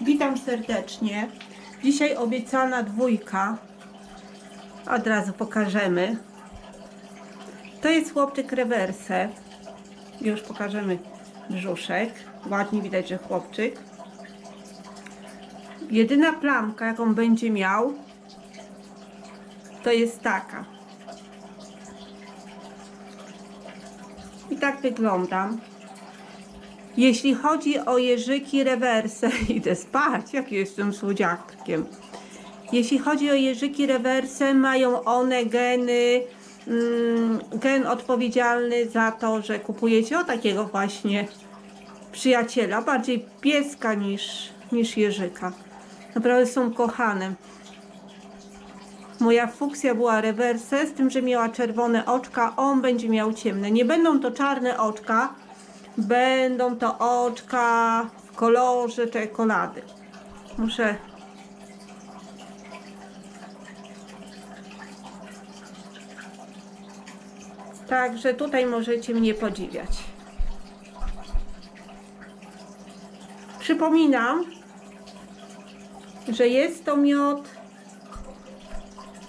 Witam serdecznie. Dzisiaj obiecana dwójka. Od razu pokażemy. To jest chłopczyk rewerse. Już pokażemy brzuszek. Ładnie widać, że chłopczyk. Jedyna plamka, jaką będzie miał, to jest taka. I tak wyglądam. Jeśli chodzi o jeżyki rewerse, idę spać, jak jestem słodziakiem. Jeśli chodzi o jeżyki rewerse, mają one geny, mm, gen odpowiedzialny za to, że kupujecie o takiego właśnie przyjaciela, bardziej pieska niż, niż jeżyka. Naprawdę są kochane. Moja fuksja była rewerse, z tym, że miała czerwone oczka, on będzie miał ciemne. Nie będą to czarne oczka, będą to oczka w kolorze czekolady. Muszę. Także tutaj możecie mnie podziwiać. Przypominam, że jest to miod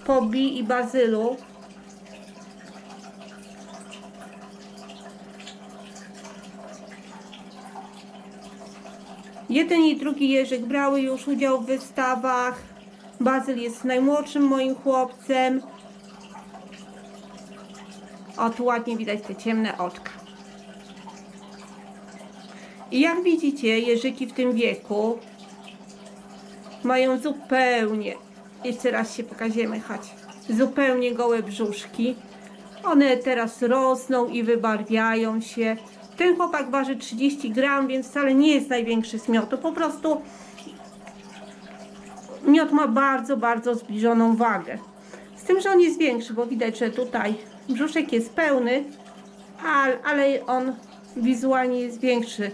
po bi i bazylu. Jeden i drugi Jerzyk brały już udział w wystawach. Bazyl jest najmłodszym moim chłopcem. O, tu ładnie widać te ciemne oczka. I jak widzicie, jeżyki w tym wieku mają zupełnie, jeszcze raz się pokażemy, chodź, zupełnie gołe brzuszki. One teraz rosną i wybarwiają się. Ten chłopak waży 30 gram, więc wcale nie jest największy z miotu. Po prostu miot ma bardzo, bardzo zbliżoną wagę. Z tym, że on jest większy, bo widać, że tutaj brzuszek jest pełny, ale, on wizualnie jest większy.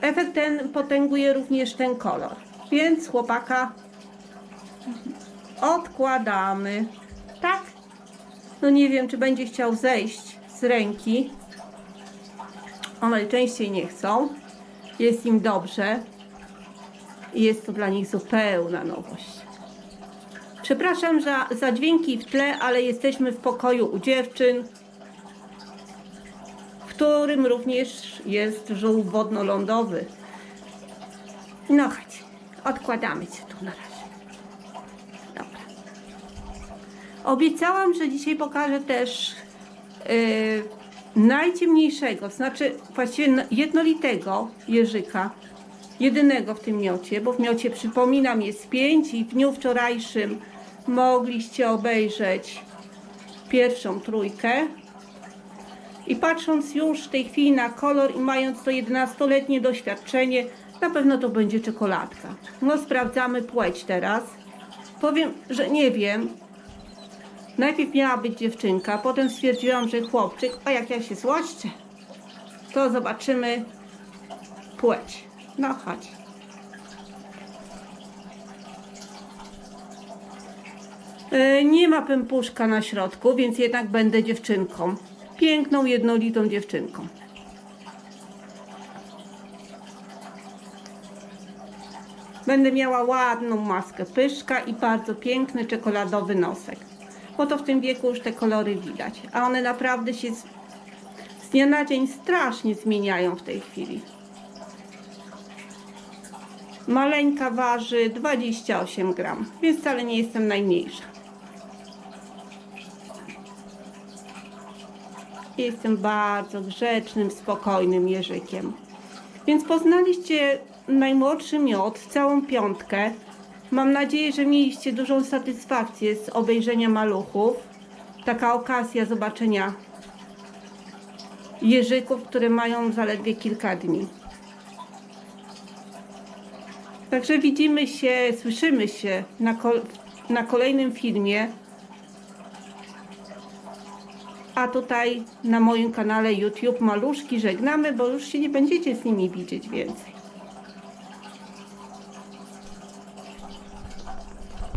Efekt ten potęguje również ten kolor. Więc chłopaka odkładamy. Tak? No nie wiem, czy będzie chciał zejść z ręki. One najczęściej nie chcą. Jest im dobrze. I jest to dla nich zupełna nowość. Przepraszam za, za dźwięki w tle, ale jesteśmy w pokoju u dziewczyn, w którym również jest żółw wodno-lądowy. No chodź, odkładamy cię tu na razie. Obiecałam, że dzisiaj pokażę też yy, najciemniejszego, znaczy właściwie jednolitego jeżyka, jedynego w tym miocie, bo w miocie przypominam jest pięć i w dniu wczorajszym mogliście obejrzeć pierwszą trójkę. I patrząc już w tej chwili na kolor i mając to 11-letnie doświadczenie, na pewno to będzie czekoladka. No sprawdzamy płeć teraz. Powiem, że nie wiem. Najpierw miała być dziewczynka, potem stwierdziłam, że chłopczyk, a jak ja się złoszczę, to zobaczymy płeć. No chodź. E, Nie ma pępuszka na środku, więc jednak będę dziewczynką. Piękną, jednolitą dziewczynką. Będę miała ładną maskę pyszka i bardzo piękny czekoladowy nosek. Bo to w tym wieku już te kolory widać. A one naprawdę się z, z dnia na dzień strasznie zmieniają w tej chwili. Maleńka waży 28 gram, więc wcale nie jestem najmniejsza. Jestem bardzo grzecznym, spokojnym jeżykiem. Więc poznaliście najmłodszy miod, całą piątkę. Mam nadzieję, że mieliście dużą satysfakcję z obejrzenia maluchów. Taka okazja zobaczenia jeżyków, które mają zaledwie kilka dni. Także widzimy się, słyszymy się na, kol na kolejnym filmie. A tutaj na moim kanale YouTube Maluszki żegnamy, bo już się nie będziecie z nimi widzieć więcej.